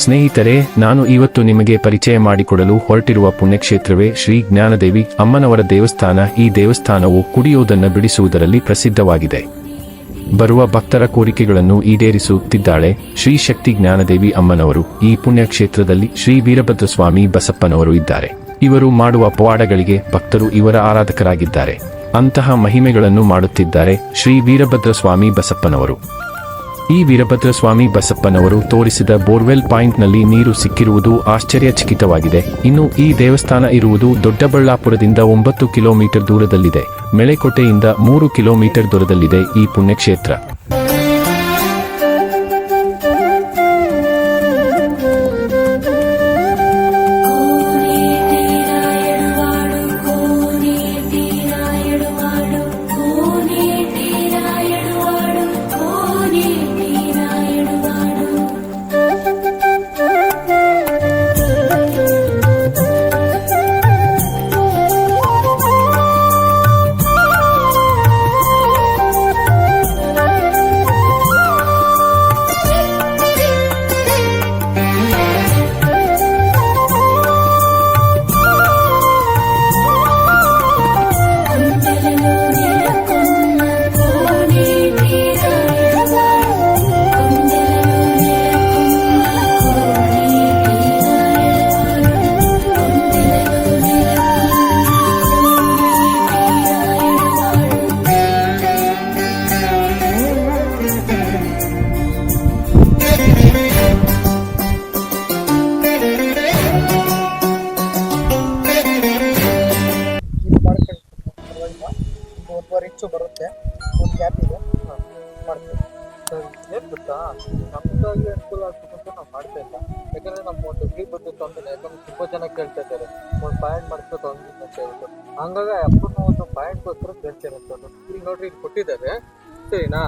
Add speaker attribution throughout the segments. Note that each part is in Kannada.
Speaker 1: ಸ್ನೇಹಿತರೆ, ನಾನು ಇವತ್ತು ನಿಮಗೆ ಪರಿಚಯ ಮಾಡಿಕೊಡಲು ಹೊರಟಿರುವ ಪುಣ್ಯಕ್ಷೇತ್ರವೇ ಶ್ರೀ ಜ್ಞಾನದೇವಿ ಅಮ್ಮನವರ ದೇವಸ್ಥಾನ. ಈ ದೇವಸ್ಥಾನವು ಕುಡಿಯುವುದನ್ನು ಬಿಡಿಸುವುದರಲ್ಲಿ ಪ್ರಸಿದ್ಧವಾಗಿದೆ. ಬರುವ ಭಕ್ತರ ಕೋರಿಕೆಗಳನ್ನು ಈಡೇರಿಸುತ್ತಿದ್ದಾಳೆ ಶ್ರೀ ಶಕ್ತಿ ಜ್ಞಾನದೇವಿ ಅಮ್ಮನವರು. ಈ ಪುಣ್ಯಕ್ಷೇತ್ರದಲ್ಲಿ ಶ್ರೀ ವೀರಭದ್ರಸ್ವಾಮಿ ಬಸಪ್ಪನವರು ಇದ್ದಾರೆ. ಇವರು ಮಾಡುವ ಪವಾಡಗಳಿಗೆ ಭಕ್ತರು ಇವರ ಆರಾಧಕರಾಗಿದ್ದಾರೆ. ಅಂತಹ ಮಹಿಮೆಗಳನ್ನು ಮಾಡುತ್ತಿದ್ದಾರೆ ಶ್ರೀ ವೀರಭದ್ರಸ್ವಾಮಿ ಬಸಪ್ಪನವರು. ಈ ವೀರಭದ್ರ ಸ್ವಾಮಿ ಬಸಪ್ಪನವರು ತೋರಿಸಿದ ಬೋರ್ವೆಲ್ ಪಾಯಿಂಟ್ನಲ್ಲಿ ನೀರು ಸಿಕ್ಕಿರುವುದು ಆಶ್ಚರ್ಯಚಕಿತವಾಗಿದೆ. ಇನ್ನು ಈ ದೇವಸ್ಥಾನ ಇರುವುದು ದೊಡ್ಡಬಳ್ಳಾಪುರದಿಂದ ಒಂಬತ್ತು ಕಿಲೋಮೀಟರ್ ದೂರದಲ್ಲಿದೆ. ಮೆಳೆಕೋಟೆಯಿಂದ ಮೂರು ಕಿಲೋಮೀಟರ್ ದೂರದಲ್ಲಿದೆ ಈ ಪುಣ್ಯಕ್ಷೇತ್ರ.
Speaker 2: ಒಂದೂವರೆ ಇಂಚು ಬರುತ್ತೆ. ಒಂದು ಗ್ಯಾಪ್ ಇದೆ. ಮಾಡ್ತೀವಿ.
Speaker 3: ಸರ್ ಏನು ಗೊತ್ತಾ? ನಮಗಾಗಿ ಅನುಕೂಲ ಆಗ್ಬೇಕು ಅಂತ ನಾವು ಮಾಡ್ತಾ ಇಲ್ಲ. ಯಾಕಂದ್ರೆ ನಮ್ಮ ಒಂದು ಫ್ರೀ ಬಂದು ತೊಂದರೆ ಯಾಕಂದ್ರೆ ತುಂಬ ಜನ ಕೇಳ್ತಾ ಇದ್ದಾರೆ. ಒಂದು ಪಾಯಿಂಟ್ ಮಾಡಿಸ್ಬೇಕು ಅಂತ ಹೇಳ್ಬಿಟ್ಟು ಹಂಗಾಗಿ ಅಪ್ಪನ ಒಂದು ಪಾಯಿಂಟ್ಗೋಸ್ಕರ ಅಂತ ಈಗ ನೋಡ್ರಿ ಇಲ್ಲಿ ಕೊಟ್ಟಿದ್ದಾರೆ. ಸರಿನಾ?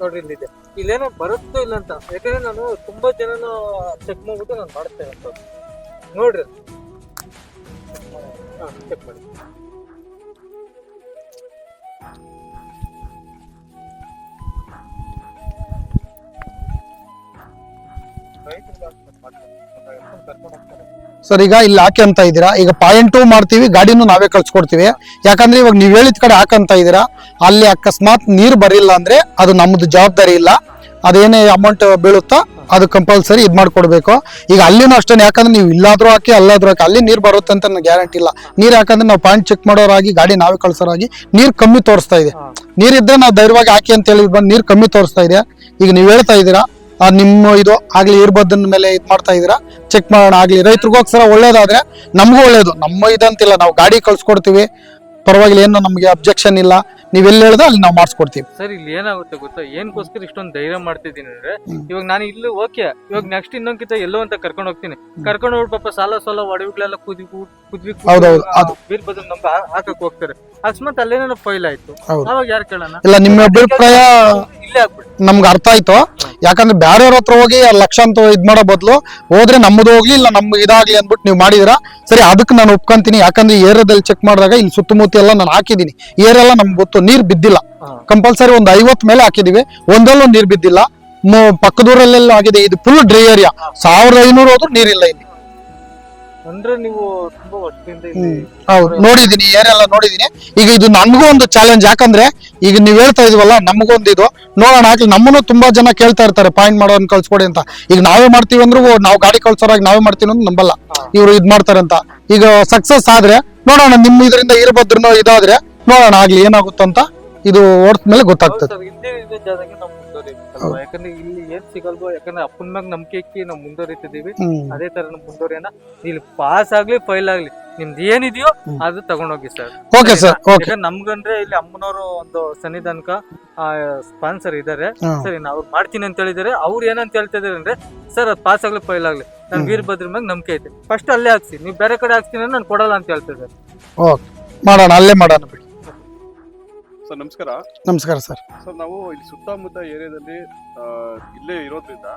Speaker 3: ನೋಡ್ರಿ ಇಲ್ಲಿದೆ. ಇಲ್ಲೇನೋ ಬರುತ್ತೋ ಇಲ್ಲ ಅಂತ. ಯಾಕಂದ್ರೆ ನಾನು ತುಂಬಾ ಜನನ ಚೆಕ್ ಮಾಡ್ಬಿಟ್ಟು ನಾನು ಮಾಡ್ತೇನೆ ಅಂತ ನೋಡ್ರಿ. ಹಾಂ ಚೆಕ್ ಮಾಡಿ.
Speaker 2: ಸರ್, ಈಗ ಇಲ್ಲಿ ಹಾಕಿ ಅಂತ ಇದ್ದೀರಾ? ಈಗ ಪಾಯಿಂಟು ಮಾಡ್ತೀವಿ, ಗಾಡಿನೂ ನಾವೇ ಕಳ್ಸಿಕೊಡ್ತೀವಿ. ಯಾಕಂದ್ರೆ ಇವಾಗ ನೀವು ಹೇಳಿದ ಕಡೆ ಹಾಕಂತ ಇದ್ದೀರಾ? ಅಲ್ಲಿ ಅಕಸ್ಮಾತ್ ನೀರು ಬರಿಲ್ಲ ಅಂದ್ರೆ ಅದು ನಮ್ಮದು ಜವಾಬ್ದಾರಿ ಇಲ್ಲ. ಅದೇನೇ ಅಮೌಂಟ್ ಬೀಳುತ್ತಾ ಅದು ಕಂಪಲ್ಸರಿ ಇದು ಮಾಡ್ಕೊಡ್ಬೇಕು. ಈಗ ಅಲ್ಲಿನೂ ಅಷ್ಟೇ ಯಾಕಂದ್ರೆ ನೀವು ಇಲ್ಲಾದ್ರೂ ಹಾಕಿ, ಅಲ್ಲಾದ್ರೂ ಹಾಕಿ, ಅಲ್ಲಿ ನೀರು ಬರುತ್ತೆ ಅಂತ ನನಗೆ ಗ್ಯಾರಂಟಿ ಇಲ್ಲ. ನೀರು ಯಾಕಂದ್ರೆ ನಾವು ಪಾಯಿಂಟ್ ಚೆಕ್ ಮಾಡೋರಾಗಿ, ಗಾಡಿ ನಾವೇ ಕಳ್ಸೋರಾಗಿ, ನೀರು ಕಮ್ಮಿ ತೋರಿಸ್ತಾ ಇದೆ. ನೀರಿದ್ರೆ ನಾವು ಧೈರ್ಯವಾಗಿ ಹಾಕಿ ಅಂತ ಹೇಳಿ ಬಂದು ನೀರು ಕಮ್ಮಿ ತೋರಿಸ್ತಾ ಇದೆ. ಈಗ ನೀವು ಹೇಳ್ತಾ ಇದ್ದೀರಾ ನಿಮ್ಮ ಇದು ಆಗ್ಲಿ ಇರ್ಬದ್ದನ ಮೇಲೆ ಇದು ಮಾಡ್ತಾ ಇದ್ದೀರಾ? ಚೆಕ್ ಮಾಡೋಣ ಆಗ್ಲಿ. ರೈತರಿಗೋಸ್ಕರ ಒಳ್ಳೇದಾದ್ರೆ ನಮಗೂ ಒಳ್ಳೇದು. ನಮ್ಮ ಇದಂತಿಲ್ಲ. ನಾವು ಗಾಡಿ ಕಳ್ಸ್ಕೊಡ್ತೀವಿ. ಪರವಾಗಿಲ್ಲ ಏನು ನಮಗೆ ಅಬ್ಜೆಕ್ಷನ್ ಇಲ್ಲ. ನೀವು ಎಲ್ಲಿ ಹೇಳಿದ್ರೆ ಅಲ್ಲಿ ನಾವು ಮಾಡಿಸ್ಕೊಡ್ತೀವಿ.
Speaker 3: ಸರ್ ಇಲ್ಲಿ ಏನಾಗುತ್ತೆ ಗೊತ್ತಾ? ಏನ್ಕೋಸ್ಕರ ಇಷ್ಟೊಂದು ಧೈರ್ಯ ಮಾಡ್ತಿದ್ದೀನಿ ಅಂದ್ರೆ ಇವಾಗ ನಾನು ಇಲ್ಲಿ ಓಕೆ ಇವಾಗ ನೆಕ್ಸ್ಟ್ ಇನ್ನೊಂದ್ಕಿಂತ ಎಲ್ಲೋ ಅಂತ ಕರ್ಕೊಂಡು ಹೋಗ್ತೀನಿ. ಕರ್ಕೊಂಡು ಹೋಗಿ ಪಾಪ ಸಾಲ ಸಾಲ ಒಡವೆಗಳೆಲ್ಲ ಕುದಿ ಕುದ್ವಿ
Speaker 2: ಬೀರ್
Speaker 3: ಬದಲು ನಮ್ಗೆ ಹಾಕಕ್ ಹೋಗ್ತಾರೆ. ಅಕಸ್ಮಾತ್ ಅಲ್ಲೇನೋ ಫೈಲ್ ಆಯ್ತು. ಅವಾಗ ಯಾರು ಕೇಳೋಣ?
Speaker 2: ಇಲ್ಲ ನಿಮ್ಮ ಅಭಿಪ್ರಾಯ ನಮ್ಗೆ ಅರ್ಥ ಆಯ್ತು. ಯಾಕಂದ್ರೆ ಬ್ಯಾರೆಯವ್ರ ಹತ್ರ ಹೋಗಿ ಲಕ್ಷ ಅಂತ ಇದ್ ಮಾಡೋ ಬದಲು ಹೋದ್ರೆ ನಮ್ಮದು ಹೋಗ್ಲಿ ಇಲ್ಲ ನಮ್ಗೆ ಇದಾಗ್ಲಿ ಅಂದ್ಬಿಟ್ಟು ನೀವು ಮಾಡಿದಿರಾ. ಸರಿ ಅದಕ್ಕೆ ನಾನು ಒಪ್ಕೊಂತೀನಿ. ಯಾಕಂದ್ರೆ ಏರಿಯಾದಲ್ಲಿ ಚೆಕ್ ಮಾಡಿದಾಗ ಇಲ್ಲಿ ಸುತ್ತಮುತ್ತ ಎಲ್ಲ ನಾನು ಹಾಕಿದೀನಿ ಏರೆಲ್ಲ ನಮ್ಗೆ ಗೊತ್ತು ನೀರ್ ಬಿದ್ದಿಲ್ಲ. ಕಂಪಲ್ಸರಿ ಒಂದು ಐವತ್ ಮೇಲೆ ಹಾಕಿದೀವಿ. ಒಂದಲ್ಲೂ ನೀರ್ ಬಿದ್ದಿಲ್ಲ. ಪಕ್ಕದೂರಲ್ಲೆಲ್ಲ ಆಗಿದೆ. ಇದು ಫುಲ್ ಡ್ರೈ ಏರಿಯಾ ಸಾವಿರದ ಐನೂರು ಹೋದ್ರು ನೀರಿಲ್ಲ ಇಲ್ಲಿ
Speaker 3: ಅಂದ್ರೆ ನೀವು
Speaker 2: ನೋಡಿದೀನಿ ಏರೆಲ್ಲ ನೋಡಿದೀನಿ ಈಗ ಇದು ನನ್ಗೂ ಒಂದು ಚಾಲೆಂಜ್ ಯಾಕಂದ್ರೆ ಈಗ ನೀವು ಹೇಳ್ತಾ ಇದೀವಲ್ಲ, ನಮಗೊಂದು ಇದು. ನೋಡೋಣ, ಆಗ್ಲಿ ನಮ್ಮನ್ನು ತುಂಬಾ ಜನ ಕೇಳ್ತಾ ಇರ್ತಾರೆ, ಪಾಯಿಂಟ್ ಮಾಡೋನ್ ಕಳ್ಸ್ಕೊಡಿ ಅಂತ. ಈಗ ನಾವೇ ಮಾಡ್ತೀವಿ ಅಂದ್ರೂ ನಾವು ಗಾಡಿ ಕಳ್ಸೋರಾಗಿ ನಾವೇ ಮಾಡ್ತೀವಿ ಅಂತ ನಂಬಲ್ಲ. ಇವ್ರು ಇದ್ ಮಾಡ್ತಾರೆ ಅಂತ. ಈಗ ಸಕ್ಸಸ್ ಆದ್ರೆ, ನೋಡೋಣ, ನಿಮ್ಮ ಇದರಿಂದ ಇರ್ಬೋದ್ರೂ ಇದಾದ್ರೆ, ನೋಡೋಣ, ಆಗ್ಲಿ ಏನಾಗುತ್ತಂತ ಇದು ಓಡ್ತ ಮೇಲೆ ಗೊತ್ತಾಗ್ತದೆ.
Speaker 3: ಯಾಕಂದ್ರೆ ಇಲ್ಲಿ ಏನ್ ಸಿಗಲ್ವೋ ಯಾಕಂದ್ರೆ ಅಪ್ಪನ ಮ್ಯಾಗ ನಂಬಿಕೆ ಇಕ್ಕಿ ನಾವು ಮುಂದುವರಿತಿದೀವಿ. ಅದೇ ತರ ಮುಂದುವರಿಯೋಣ ಇಲ್ಲಿ ಪಾಸ್ ಆಗ್ಲಿ ಫೈಲ್ ಆಗ್ಲಿ ನಿಮ್ದು ಏನಿದೆಯೋ. ಅದು ತಗೊಂಡೋಗಿ ಸರ್
Speaker 2: ಓಕೆ ಸರ್ ಓಕೆ
Speaker 3: ನಮ್ಗಂದ್ರೆ ಇಲ್ಲಿ ಅಮ್ಮನವರು ಒಂದು ಸನ್ನಿಧಾನಕ ಸ್ಪಾನ್ಸರ್ ಇದಾರೆ. ಸರಿ ನಾವು ಮಾಡ್ತೀನಿ ಅಂತ ಹೇಳಿದಾರೆ. ಅವ್ರು ಏನಂತ ಹೇಳ್ತಾ ಇದಾರೆ ಅಂದ್ರೆ ಸರ್ ಅದು ಪಾಸ್ ಆಗ್ಲಿ ಫೈಲ್ ಆಗ್ಲಿ. ನನ್ ವೀರಭದ್ರ ಮ್ಯಾಗ ನಂಬಿಕೆ ಐತೆ. ಫಸ್ಟ್ ಅಲ್ಲೇ ಹಾಕ್ಸಿ. ನೀವು ಬೇರೆ ಕಡೆ ಹಾಕ್ತೀನಿ ಅಂದ್ರೆ ನಾನು ಕೊಡಲ್ಲ ಅಂತ ಹೇಳ್ತಿದ್ದಾರೆ
Speaker 2: ಓಕೆ ಮಾಡೋಣ ಅಲ್ಲೇ ಮಾಡೋಣ ಬಿಡಿ.
Speaker 4: ಸರ್ ನಮಸ್ಕಾರ.
Speaker 2: ನಮಸ್ಕಾರ ಸರ್.
Speaker 4: ಸರ್ ನಾವು ಇಲ್ಲಿ ಸುತ್ತಮುತ್ತ ಏರಿಯಾದಲ್ಲಿ ಆ, ಇಲ್ಲೇ ಇರೋದ್ರಿಂದ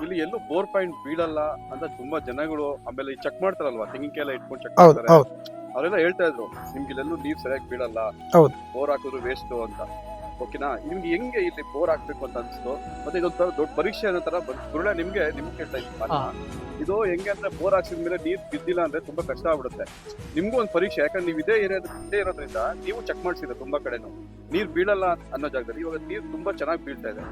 Speaker 4: ಇಲ್ಲಿ ಎಲ್ಲೂ ಬೋರ್ ಪಾಯಿಂಟ್ ಬೀಳಲ್ಲ ಅಂತ ತುಂಬಾ ಜನಗಳು ಆಮೇಲೆ ಚೆಕ್ ಮಾಡ್ತಾರಲ್ವಾ? ತೆಂಗಿನಕಾಯಿ ಎಲ್ಲ ಇಟ್ಕೊಂಡು ಚೆಕ್
Speaker 2: ಹೌದು
Speaker 4: ಮಾಡ್ತಾರೆ.
Speaker 2: ಹೌದು.
Speaker 4: ಅವರೆಲ್ಲ ಹೇಳ್ತಾ ಇದ್ರು ನಿಮ್ಗೆ ಇಲ್ಲೆಲ್ಲೂ ನೀರ್ ಸರಿಯಾಗಿ ಬೀಳಲ್ಲ.
Speaker 2: ಹೌದು.
Speaker 4: ಬೋರ್ ಹಾಕಿದ್ರು ವೇಸ್ಟ್ ಅಂತ. ಓಕೆನಾ? ನಿಮ್ಗೆ ಹೆಂಗೆ ಇಲ್ಲಿ ಬೋರ್ ಆಗ್ಬೇಕು ಅಂತ ಅನ್ಸ್ತು? ಮತ್ತೆ ಇದೊಂಥರ ದೊಡ್ಡ ಪರೀಕ್ಷೆ ಅನ್ನೋ ತರ ಗುರುಳ ನಿಮ್ಗೆ ನಿಮ್ಗೆ ಕೇಳ್ತಾ ಇದ್ದೀನಿ. ಇದು ಹೆಂಗೆ ಅಂದ್ರೆ ಬೋರ್ ಹಾಕ್ಸಿದ ಮೇಲೆ ನೀರ್ ಬಿದ್ದಿಲ್ಲ ಅಂದ್ರೆ ತುಂಬಾ ಕಷ್ಟ ಆಗ್ಬಿಡುತ್ತೆ. ನಿಮ್ಗೂ ಒಂದು ಪರೀಕ್ಷೆ ಯಾಕಂದ್ರೆ ನೀವು ಇದೇ ಇದೇ ಇರೋದ್ರಿಂದ ನೀವು ಚೆಕ್ ಮಾಡ್ಸಿದ್ರೆ ತುಂಬಾ ಕಡೆನು. ನೀರ್ ಬೀಳಲ್ಲ ಅನ್ನೋ ಜಾಗದಲ್ಲಿ ಇವಾಗ ನೀರ್ ತುಂಬಾ ಚೆನ್ನಾಗಿ ಬೀಳ್ತಾ ಇದೆ.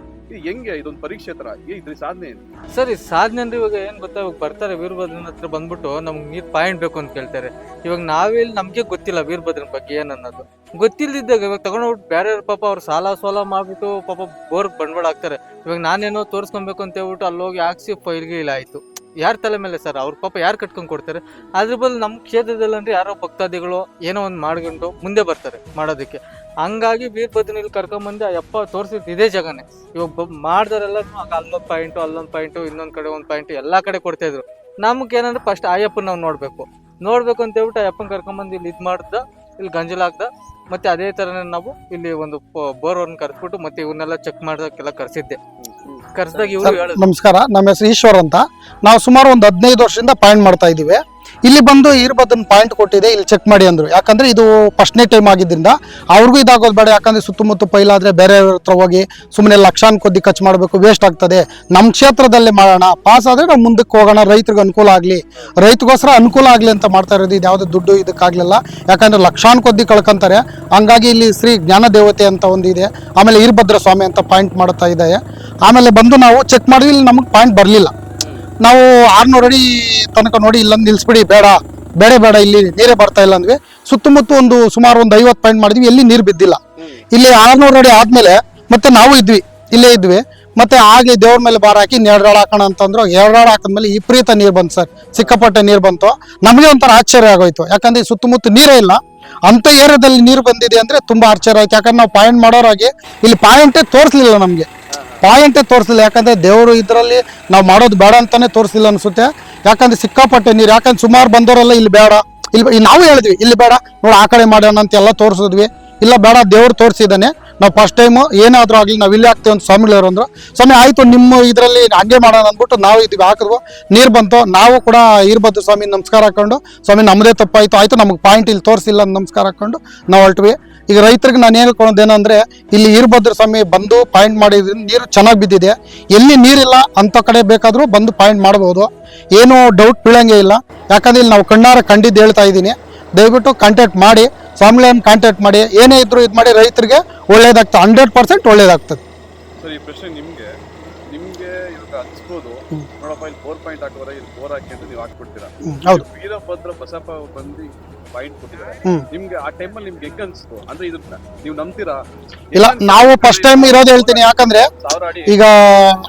Speaker 4: ಹೆಂಗೆ ಇದೊಂದು ಪರೀಕ್ಷೆ ತರ? ಇದ್ರ ಸಾಧನೆ ಏನು
Speaker 3: ಸರಿ, ಸಾಧನೆ ಅಂದ್ರೆ ಇವಾಗ ಏನ್ ಗೊತ್ತಾ? ಇವಾಗ ಬರ್ತಾರೆ ವೀರಭದ್ರನ ಹತ್ರ ಬಂದ್ಬಿಟ್ಟು ನಮ್ಗೆ ನೀರ್ ಪಾಯಿಂಟ್ ಬೇಕು ಅಂತ ಕೇಳ್ತಾರೆ. ಇವಾಗ ನಾವೇ ನಮ್ಗೆ ಗೊತ್ತಿಲ್ಲ ವೀರಭದ್ರನ ಬಗ್ಗೆ ಏನ್ ಅನ್ನೋದು. ಗೊತ್ತಿಲ್ದಿದ್ದಾಗ ಇವಾಗ ತಗೊಂಡೋಗ್ಬಿಟ್ಟು ಬೇರೆ ಪಾಪ ಅವ್ರು ಸಾಲ ಸೋಲ ಮಾಡ್ಬಿಟ್ಟು ಪಾಪ ಬೋರ್ ಬಂಡವಾಳ ಹಾಕ್ತಾರೆ. ಇವಾಗ ನಾನೇನೋ ತೋರಿಸ್ಕೊಬೇಕು ಅಂತ ಹೇಳ್ಬಿಟ್ಟು ಅಲ್ಲಿ ಹೋಗಿ ಹಾಕ್ಸಿ ಫೈಲ್ಗೆ ಇಲ್ಲ ಆಯ್ತು ಯಾರ ತಲೆ ಮೇಲೆ ಸರ್? ಅವ್ರ ಪಾಪ ಯಾರು ಕಟ್ಕೊಂಡು ಕೊಡ್ತಾರೆ? ಅದ್ರ ಬದಲು ನಮ್ಮ ಕ್ಷೇತ್ರದಲ್ಲಿ ಅಂದರೆ ಯಾರೋ ಭಕ್ತಾದಿಗಳು ಏನೋ ಒಂದು ಮಾಡ್ಕೊಂಡು ಮುಂದೆ ಬರ್ತಾರೆ ಮಾಡೋದಕ್ಕೆ. ಹಂಗಾಗಿ ವೀರಭದ್ರನಲ್ಲಿ ಕರ್ಕೊಂಬಂದು ಆ ಯಪ್ಪ ತೋರಿಸಿದ್ದು ಇದೇ ಜಾಗನೇ. ಇವಾಗ ಮಾಡಿದಾರೆಲ್ಲ ಅಲ್ಲೊಂದು ಪಾಯಿಂಟು ಅಲ್ಲೊಂದು ಪಾಯಿಂಟು ಇನ್ನೊಂದು ಕಡೆ ಒಂದು ಪಾಯಿಂಟು ಎಲ್ಲಾ ಕಡೆ ಕೊಡ್ತಾ ಇದ್ರು. ನಮ್ಗೆ ಏನಂದ್ರೆ ಫಸ್ಟ್ ಆಯಪ್ಪನ ನಾವು ನೋಡಬೇಕು. ನೋಡಬೇಕು ಅಂತ ಹೇಳ್ಬಿಟ್ಟು ಆ ಯಪ್ಪನ್ ಕರ್ಕೊಂಬಂದು ಇಲ್ಲಿ ಇದು ಮಾಡ್ದ, ಇಲ್ಲಿ ಗಂಜಲಾಗ್ದ ಮತ್ತು ಅದೇ ತರನೇ ನಾವು ಇಲ್ಲಿ ಒಂದು ಬೋರ್ ಕರೆಸ್ಬಿಟ್ಟು ಕರ್ಸ್ಬಿಟ್ಟು ಮತ್ತೆ ಇವನ್ನೆಲ್ಲ ಚೆಕ್ ಮಾಡ್ದಕ್ಕೆಲ್ಲ ಕರ್ಸಿದ್ದೆ.
Speaker 2: ನಮಸ್ಕಾರ ನಮ್ಮ ಹೆಸರು ಈಶ್ವರ್ ಅಂತ. ನಾವು ಸುಮಾರು ಒಂದು ಹದಿನೈದು ವರ್ಷದಿಂದ ಪಾಯಿಂಟ್ ಮಾಡ್ತಾ ಇದ್ದೀವಿ. ಇಲ್ಲಿ ಬಂದು ಇರ್ಬದನ್ ಪಾಯಿಂಟ್ ಕೊಟ್ಟಿದೆ, ಇಲ್ಲಿ ಚೆಕ್ ಮಾಡಿ ಅಂದ್ರು. ಯಾಕಂದ್ರೆ ಇದು ಫಸ್ಟ್ನೇ ಟೈಮ್ ಆಗಿದ್ದರಿಂದ ಅವ್ರಿಗೂ ಇದಾಗೋದು ಬೇಡ. ಯಾಕಂದ್ರೆ ಸುತ್ತಮುತ್ತ ಪೈಲಾದರೆ ಬೇರೆ ಹತ್ರ ಹೋಗಿ ಸುಮ್ಮನೆ ಲಕ್ಷಾನ್ ಕೊದ್ದಿ ಖರ್ಚು ಮಾಡಬೇಕು ವೇಸ್ಟ್ ಆಗ್ತದೆ. ನಮ್ಮ ಕ್ಷೇತ್ರದಲ್ಲೇ ಮಾಡೋಣ. ಪಾಸ್ ಆದ್ರೆ ನಾವು ಮುಂದಕ್ಕೆ ಹೋಗೋಣ. ರೈತರಿಗೆ ಅನುಕೂಲ ಆಗಲಿ. ರೈತಗೋಸ್ಕರ ಅನುಕೂಲ ಆಗಲಿ ಅಂತ ಮಾಡ್ತಾ ಇರೋದು. ಇದು ಯಾವುದೇ ದುಡ್ಡು ಇದಕ್ಕಾಗಲಿಲ್ಲ ಯಾಕಂದ್ರೆ ಲಕ್ಷಾನ್ ಕೊದ್ದಿ ಕಳ್ಕೊಂತಾರೆ. ಹಂಗಾಗಿ ಇಲ್ಲಿ ಶ್ರೀ ಜ್ಞಾನ ದೇವತೆ ಅಂತ ಒಂದಿದೆ ಆಮೇಲೆ ಈರ್ಭದ್ರ ಸ್ವಾಮಿ ಅಂತ ಪಾಯಿಂಟ್ ಮಾಡ್ತಾ ಇದೆ ಆಮೇಲೆ ಬಂದು ನಾವು ಚೆಕ್ ಮಾಡಿದ್ವಿ. ಇಲ್ಲಿ ನಮಗೆ ಪಾಯಿಂಟ್ ಬರಲಿಲ್ಲ. ನಾವು ಆರ್ನೂರು ಅಡಿ ತನಕ ನೋಡಿ ಇಲ್ಲೊಂದು ನಿಲ್ಲಿಸ್ಬಿಡಿ ಬೇಡ. ಬೇಡ ಬೇಡ, ಇಲ್ಲಿ ನೀರೇ ಬರ್ತಾ ಇಲ್ಲ ಅಂದ್ವಿ. ಸುತ್ತಮುತ್ತ ಒಂದು ಸುಮಾರು ಒಂದು ಐವತ್ತು ಪಾಯಿಂಟ್ ಮಾಡಿದ್ವಿ, ಎಲ್ಲಿ ನೀರು ಬಿದ್ದಿಲ್ಲ. ಇಲ್ಲಿ ಆರ್ನೂರು ಅಡಿ ಆದ್ಮೇಲೆ ಮತ್ತೆ ನಾವು ಇದ್ವಿ, ಇಲ್ಲೇ ಇದ್ವಿ. ಮತ್ತೆ ಹಾಗೆ ದೇವ್ರ ಮೇಲೆ ಬಾರ ಹಾಕಿ ಎರಡಾಳ ಹಾಕೋಣ ಅಂತಂದ್ರು. ಎರಡಾಳ ಹಾಕಿದ್ಮೇಲೆ ವಿಪರೀತ ನೀರು ಬಂತು ಸರ್. ಸಿಕ್ಕಾಪಟ್ಟೆ ನೀರು ಬಂತು. ನಮಗೆ ಒಂಥರ ಆಶ್ಚರ್ಯ ಆಗೋಯ್ತು. ಯಾಕಂದ್ರೆ ಸುತ್ತಮುತ್ತ ನೀರೇ ಇಲ್ಲ. ಅಂತ ಏರಿಯಾದಲ್ಲಿ ನೀರು ಬಂದಿದೆ ಅಂದ್ರೆ ತುಂಬಾ ಆಶ್ಚರ್ಯ ಆಯ್ತು. ಯಾಕಂದ್ರೆ ನಾವು ಪಾಯಿಂಟ್ ಮಾಡೋರಾಗಿ ಇಲ್ಲಿ ಪಾಯಿಂಟೇ ತೋರಿಸ್ಲಿಲ್ಲ ನಮಗೆ. ಪಾಯಿಂಟೇ ತೋರಿಸಿಲ್ಲ. ಯಾಕಂದ್ರೆ ದೇವರು ಇದರಲ್ಲಿ ನಾವು ಮಾಡೋದು ಬೇಡ ಅಂತಾನೆ ತೋರಿಸಿಲ್ಲ ಅನ್ಸುತ್ತೆ. ಯಾಕಂದ್ರೆ ಸಿಕ್ಕಾಪಟ್ಟೆ ನೀರು, ಯಾಕಂದ್ರೆ ಸುಮಾರು ಬಂದವರೆಲ್ಲ ಇಲ್ಲಿ ಬೇಡ. ಇಲ್ಲಿ ನಾವು ಹೇಳಿದ್ವಿ, ಇಲ್ಲಿ ಬೇಡ, ನೋಡಿ ಆ ಕಡೆ ಮಾಡೋಣ ಅಂತ ಎಲ್ಲ ತೋರಿಸಿದ್ವಿ. ಇಲ್ಲ ಬೇಡ, ದೇವ್ರು ತೋರಿಸಿದ್ದಾನೆ. ನಾವು ಫಸ್ಟ್ ಟೈಮು ಏನಾದರೂ ಆಗಲಿ ನಾವು ಇಲ್ಲಿ ಹಾಕ್ತೇವೆ ಅಂತ ಸ್ವಾಮಿಗಳವರು ಅಂದ್ರೆ. ಸ್ವಾಮಿ, ಆಯಿತು, ನಿಮ್ಮ ಇದರಲ್ಲಿ ಹಂಗೆ ಮಾಡೋಣ ಅಂದ್ಬಿಟ್ಟು ನಾವು ಇದ್ವಿ, ಹಾಕಿದ್ವು. ನೀರು ಬಂತು. ನಾವು ಕೂಡ ಇರ್ಬೋದು ಸ್ವಾಮಿ ನಮಸ್ಕಾರ ಹಾಕೊಂಡು, ಸ್ವಾಮಿ ನಮ್ಮದೇ ತಪ್ಪಾಯಿತು, ಆಯಿತು, ನಮಗೆ ಪಾಯಿಂಟ್ ಇಲ್ಲಿ ತೋರಿಸಿಲ್ಲ ಅಂತ ನಮಸ್ಕಾರ ಹಾಕೊಂಡು ನಾವು ಹೊರಟ್ವಿ. ಈಗ ರೈತರಿಗೆ ನಾನು ಏನು ಏನಂದ್ರೆ ಇಲ್ಲಿ ಈರ್ಭದ್ರ ಸ್ವಾಮಿ ಬಂದು ಪಾಯಿಂಟ್ ಮಾಡಿದ್ರಿಂದ ನೀರು ಚೆನ್ನಾಗಿ ಬಿದ್ದಿದೆ. ಎಲ್ಲಿ ನೀರಿಲ್ಲ ಅಂತ ಕಡೆ ಬೇಕಾದರೂ ಬಂದು ಪಾಯಿಂಟ್ ಮಾಡ್ಬೋದು. ಏನು ಡೌಟ್ ಬೀಳಂಗೆ ಇಲ್ಲ. ಯಾಕಂದ್ರೆ ಇಲ್ಲಿ ನಾವು ಕಣ್ಣಾರ ಕಂಡಿದ್ದು ಹೇಳ್ತಾ ಇದ್ದೀನಿ. ದಯವಿಟ್ಟು ಕಾಂಟ್ಯಾಕ್ಟ್ ಮಾಡಿ ಸ್ವಾಮಿಗಳನ್ನು ಕಾಂಟ್ಯಾಕ್ಟ್ ಮಾಡಿ ಏನೇ ಇದ್ರು ಇದು ಮಾಡಿ ರೈತರಿಗೆ ಒಳ್ಳೇದಾಗ್ತದೆ. ಹಂಡ್ರೆಡ್ ಪರ್ಸೆಂಟ್ ಒಳ್ಳೇದಾಗ್ತದೆ.
Speaker 4: ಸರ್ ಈ ಪ್ರಶ್ನೆ ನಿಮ್ಗೆ ನಿಮ್ಗೆ ಇವಾಗ ಅನ್ಸ್ಬೋದು ನೋಡಪ್ಪ ಇಲ್ಲಿ ಬೋರ್ ಪಾಯಿಂಟ್ ಹಾಕೋರ ಇಲ್ಲಿ ಬೋರ್ ಹಾಕಿ ಅಂತ ನೀವು ಹಾಕ್ಬಿಡ್ತೀರಾ? ವೀರಭದ್ರ ಬಸಪ್ಪ ಬಂದು ಪಾಯಿಂಟ್ ಕೊಟ್ಟಿದ್ದಾರೆ. ನಿಮ್ಗೆ ಆ ಟೈಮಲ್ಲಿ ನಿಮ್ಗೆ ಹೆಂಗ್ ಅನ್ಸ್ತು? ಅಂದ್ರೆ ಇದು ನೀವು ನಂಬ್ತೀರಾ?
Speaker 2: ಇಲ್ಲ ನಾವು ಫಸ್ಟ್ ಟೈಮ್ ಇರೋದು ಹೇಳ್ತೀನಿ ಯಾಕಂದ್ರೆ
Speaker 4: ಸಾವಿರ ಅಡಿ
Speaker 2: ಈಗ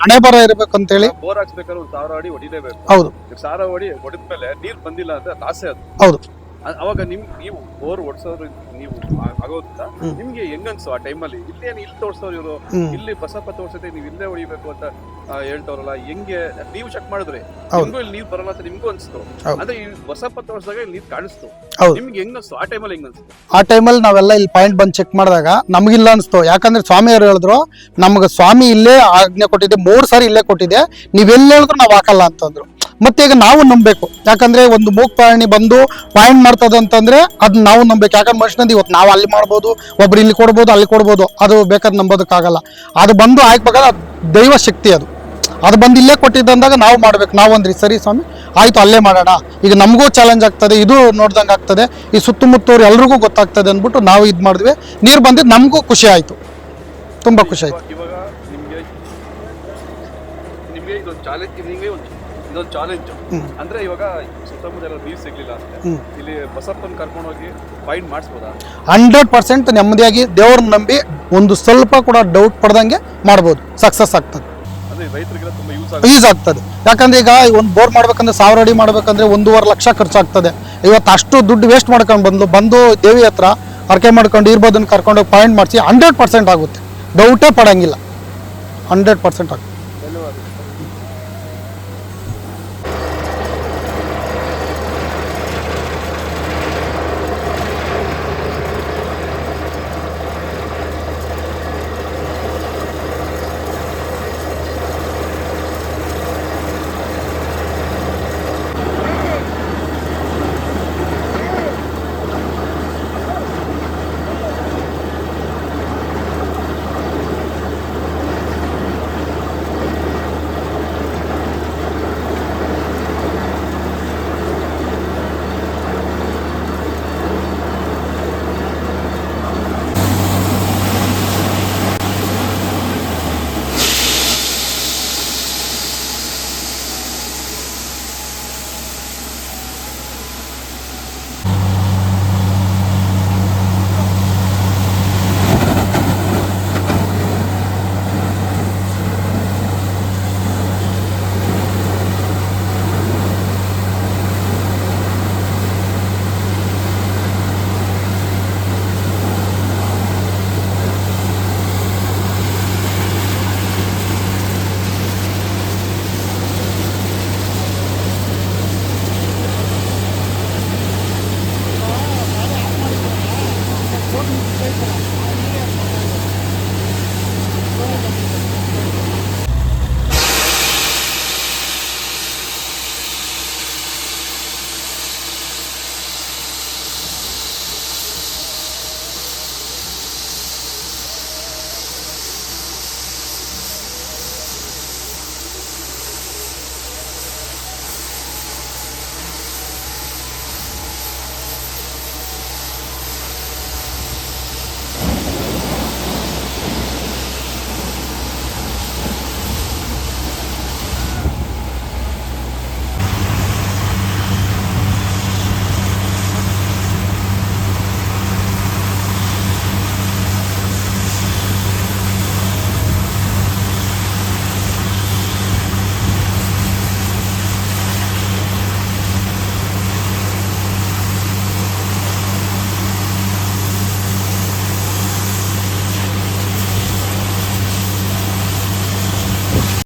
Speaker 2: ಹಣೆ ಬರ ಅಂತ ಹೇಳಿ
Speaker 4: ಬೋರ್ ಹಾಕ್ಸ್ಬೇಕಾದ್ರೆ ಒಂದು ಸಾವಿರ ಅಡಿ ಹೊಡಿಲೇಬೇಕು.
Speaker 2: ಹೌದು.
Speaker 4: ಸಾವಿರ ಅಡಿ ಹೊಡೆದ್ಮೇಲೆ ನೀರ್ ಬಂದಿಲ್ಲ ಅಂದ್ರೆ ಆಸೆ ಅದು.
Speaker 2: ಹೌದು.
Speaker 4: ಅವಾಗ ನಿಮ್ ನೀವು ಬೋರ್ ಹೊಡ್ಸೋರು ನೀವು ಆ- ಆಗೋದ್ರಿಂದ
Speaker 2: ಹ್ಮ್.
Speaker 4: ನಿಮ್ಗೆ ಹೆಂಗನ್ಸು ಆ ಟೈಮಲ್ಲಿ ಇಲ್ಲೇನು ಇಲ್ಲಿ ತೋರ್ಸೋರು ಇವರು? ಇಲ್ಲಿ ಬಸಪ್ಪ ತೋರ್ಸತ್ತೆ ನೀವು ಇಲ್ಲೇ ಹೊಡಿಬೇಕು ಅಂತ ಹೇಳ್ತಾವ್ರಲ್ಲ ಹೆಂಗೆ ನೀವು ಚೆಕ್ ಮಾಡಿದ್ರೆ. ನಿಮ್ಗೂ ಇಲ್ಲಿ ನೀವು ಬರಲ್ಲ ಅಂತ ನಿಮ್ಗೂ ಅನ್ಸ್ತು. ಅಂದ್ರೆ ಈ ಬಸಪ್ಪ ತೋರ್ಸಿದಾಗ ಇಲ್ಲಿ ನೀರ್ ಕಾಣಿಸ್ತು. ನಿಮ್ಗೆ ಹೆಂಗನ್ಸ್ತು ಆ ಟೈಮಲ್ಲಿ ಹೆಂಗನ್ಸ್ತು
Speaker 2: ಆ ಟೈಮಲ್ಲಿ ನಾವೆಲ್ಲ ಇಲ್ಲಿ ಪಾಯಿಂಟ್ ಬಂದು ಚೆಕ್ ಮಾಡಿದಾಗ ನಮಗಿಲ್ಲ ಅನ್ಸ್ತು. ಯಾಕಂದ್ರೆ ಸ್ವಾಮಿಯವರು ಹೇಳಿದ್ರು ನಮ್ಗೆ ಸ್ವಾಮಿ ಇಲ್ಲೇ ಆಜ್ಞೆ ಕೊಟ್ಟಿದೆ ಮೂರು ಸಾರಿ ಇಲ್ಲೇ ಕೊಟ್ಟಿದೆ ನೀವೆಲ್ಲ ಹೇಳಿದ್ರು ನಾವು ಹಾಕಲ್ಲ ಅಂತಂದ್ರು. ಮತ್ತೆ ಈಗ ನಾವು ನಂಬಬೇಕು. ಯಾಕಂದ್ರೆ ಒಂದು ಮೂಕ್ ಪ್ರಾಣಿ ಬಂದು ಪಾಯಿಂಟ್ ಮಾಡ್ತದೆ ಅಂತಂದ್ರೆ ಅದನ್ನ ನಾವು ನಂಬಬೇಕು. ಯಾಕಂದ್ರೆ ಮನುಷ್ಯನದು ಇವತ್ತು ನಾವು ಅಲ್ಲಿ ಮಾಡ್ಬೋದು, ಒಬ್ರು ಇಲ್ಲಿ ಕೊಡ್ಬೋದು, ಅಲ್ಲಿ ಕೊಡ್ಬೋದು, ಅದು ಬೇಕಾದ್ರೆ ನಂಬೋದಕ್ಕಾಗಲ್ಲ. ಅದು ಬಂದು ಹಾಕ್ಬೇಕಾದ್ರೆ ದೈವ ಶಕ್ತಿ ಅದು. ಅದು ಬಂದು ಇಲ್ಲೇ ಕೊಟ್ಟಿದ್ದಂದಾಗ ನಾವು ಮಾಡ್ಬೇಕು. ನಾವು ಅಂದ್ರಿ ಸರಿ ಸ್ವಾಮಿ, ಆಯ್ತು ಅಲ್ಲೇ ಮಾಡೋಣ. ಈಗ ನಮಗೂ ಚಾಲೆಂಜ್ ಆಗ್ತದೆ, ಇದು ನೋಡ್ದಂಗೆ ಆಗ್ತದೆ. ಈ ಸುತ್ತಮುತ್ತವ್ರು ಎಲ್ರಿಗೂ ಗೊತ್ತಾಗ್ತದೆ ಅಂದ್ಬಿಟ್ಟು ನಾವು ಇದು ಮಾಡಿದ್ವಿ. ನೀರು ಬಂದಿದ್ದು ನಮಗೂ ಖುಷಿ ಆಯಿತು. ತುಂಬ ಖುಷಿ ಆಯಿತು.
Speaker 4: ಇದೊಂದು ಚಾಲೆಂಜ್. ಅಂದ್ರೆ ಇವಾಗ ಸುತ್ತಮುತ್ತ ಎಲ್ಲ ನೀರ್ ಸಿಗ್ಲಿಲ್ಲ ಅಂದ್ರೆ ಇಲ್ಲಿ ಬಸಪ್ಪನ್ ಕರ್ಕೊಂಡು ಹೋಗಿ ಫೈನ್ ಮಾಡಿಸ್ಬೋದಾ?
Speaker 2: ಹಂಡ್ರೆಡ್ ಪರ್ಸೆಂಟ್ ನೆಮ್ಮದಿಯಾಗಿ ದೇವ್ರನ್ನ ನಂಬಿ ಒಂದು ಸ್ವಲ್ಪ ಕೂಡ ಡೌಟ್ ಪಡ್ದಂಗೆ ಮಾಡ್ಬೋದು. ಸಕ್ಸಸ್ ಆಗ್ತದೆ.
Speaker 4: ರೈತರಿಗೆಲ್ಲ ತುಂಬಾ ಯೂಸ್ ಆಗುತ್ತೆ.
Speaker 2: ಯೂಸ್ ಆಗ್ತದೆ. ಯಾಕಂದ್ರೆ ಈಗ ಒಂದು ಬೋರ್ ಮಾಡ್ಬೇಕಂದ್ರೆ ಸಾವಿರ ಅಡಿ ಮಾಡ್ಬೇಕಂದ್ರೆ ಒಂದೂವರೆ ಲಕ್ಷ ಖರ್ಚಾಗ್ತದೆ. ಇವತ್ತು ಅಷ್ಟು ದುಡ್ಡು ವೇಸ್ಟ್ ಮಾಡ್ಕೊಂಡು ಬಂದು ಬಂದು ದೇವಿ ಹತ್ರ ಅರ್ಕೆ ಮಾಡ್ಕೊಂಡು ಇರ್ಬೋದನ್ನು ಕರ್ಕೊಂಡು ಪಾಯಿಂಟ್ ಮಾಡಿಸಿ ಹಂಡ್ರೆಡ್ ಪರ್ಸೆಂಟ್ ಆಗುತ್ತೆ. ಡೌಟೇ ಪಡಂಗಿಲ್ಲ. ಹಂಡ್ರೆಡ್ ಪರ್ಸೆಂಟ್ ಆಗುತ್ತೆ. Vamos